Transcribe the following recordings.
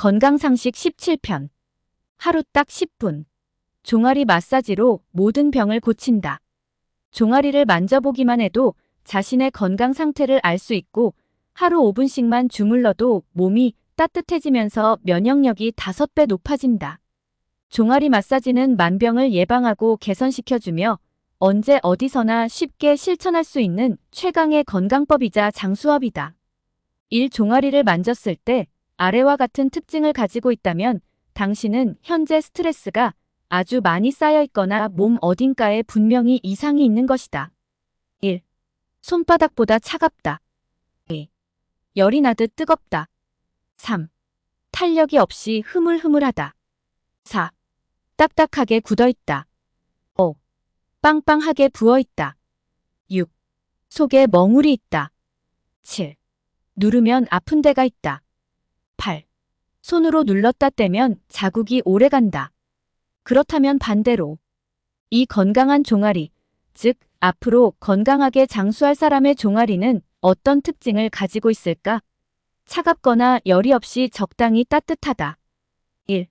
건강상식 17편. 하루 딱 10분. 종아리 마사지로 모든 병을 고친다. 종아리를 만져보기만 해도 자신의 건강 상태를 알 수 있고 하루 5분씩만 주물러도 몸이 따뜻해지면서 면역력이 5배 높아진다. 종아리 마사지는 만병을 예방하고 개선시켜주며 언제 어디서나 쉽게 실천할 수 있는 최강의 건강법이자 장수업이다. 1. 종아리를 만졌을 때 아래와 같은 특징을 가지고 있다면 당신은 현재 스트레스가 아주 많이 쌓여 있거나 몸 어딘가에 분명히 이상이 있는 것이다. 1. 손바닥보다 차갑다. 2. 열이 나듯 뜨겁다. 3. 탄력이 없이 흐물흐물하다. 4. 딱딱하게 굳어 있다. 5. 빵빵하게 부어 있다. 6. 속에 멍울이 있다. 7. 누르면 아픈 데가 있다. 8. 손으로 눌렀다 떼면 자국이 오래 간다. 그렇다면 반대로 이 건강한 종아리, 즉 앞으로 건강하게 장수할 사람의 종아리는 어떤 특징을 가지고 있을까? 차갑거나 열이 없이 적당히 따뜻하다. 1.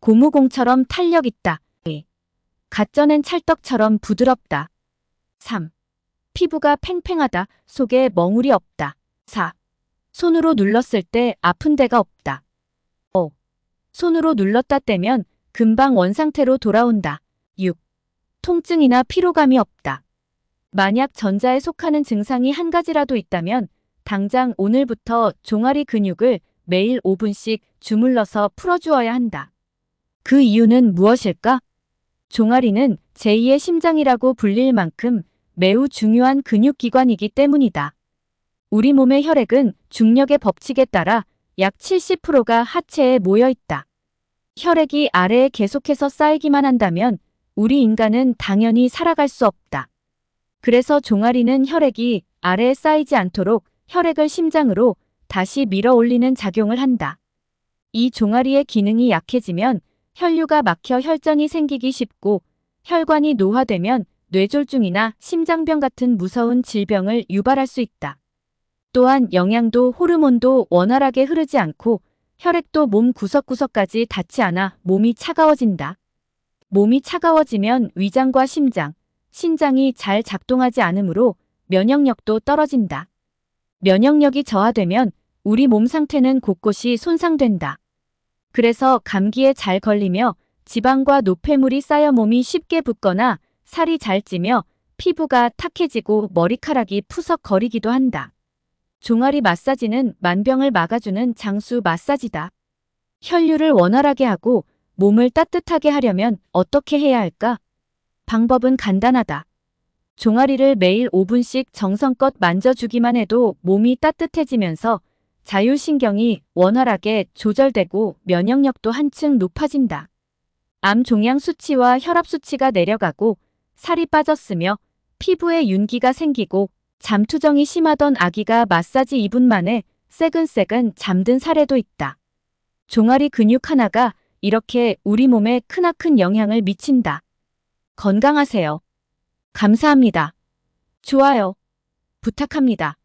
고무공처럼 탄력 있다. 2. 갓 쪄낸 찰떡처럼 부드럽다. 3. 피부가 팽팽하다. 속에 멍울이 없다. 4. 손으로 눌렀을 때 아픈 데가 없다. 5. 손으로 눌렀다 떼면 금방 원상태로 돌아온다. 6. 통증이나 피로감이 없다. 만약 전자에 속하는 증상이 한 가지라도 있다면 당장 오늘부터 종아리 근육을 매일 5분씩 주물러서 풀어주어야 한다. 그 이유는 무엇일까? 종아리는 제2의 심장이라고 불릴 만큼 매우 중요한 근육기관이기 때문이다. 우리 몸의 혈액은 중력의 법칙에 따라 약 70%가 하체에 모여 있다. 혈액이 아래에 계속해서 쌓이기만 한다면 우리 인간은 당연히 살아갈 수 없다. 그래서 종아리는 혈액이 아래에 쌓이지 않도록 혈액을 심장으로 다시 밀어 올리는 작용을 한다. 이 종아리의 기능이 약해지면 혈류가 막혀 혈전이 생기기 쉽고 혈관이 노화되면 뇌졸중이나 심장병 같은 무서운 질병을 유발할 수 있다. 또한 영양도 호르몬도 원활하게 흐르지 않고 혈액도 몸 구석구석까지 닿지 않아 몸이 차가워진다. 몸이 차가워지면 위장과 심장, 신장이 잘 작동하지 않으므로 면역력도 떨어진다. 면역력이 저하되면 우리 몸 상태는 곳곳이 손상된다. 그래서 감기에 잘 걸리며 지방과 노폐물이 쌓여 몸이 쉽게 붓거나 살이 잘 찌며 피부가 탁해지고 머리카락이 푸석 거리기도 한다. 종아리 마사지는 만병을 막아주는 장수 마사지다. 혈류를 원활하게 하고 몸을 따뜻하게 하려면 어떻게 해야 할까? 방법은 간단하다. 종아리를 매일 5분씩 정성껏 만져주기만 해도 몸이 따뜻해지면서 자율신경이 원활하게 조절되고 면역력도 한층 높아진다. 암 종양 수치와 혈압 수치가 내려가고 살이 빠졌으며 피부에 윤기가 생기고 잠투정이 심하던 아기가 마사지 2분 만에 새근새근 잠든 사례도 있다. 종아리 근육 하나가 이렇게 우리 몸에 크나큰 영향을 미친다. 건강하세요. 감사합니다. 좋아요. 부탁합니다.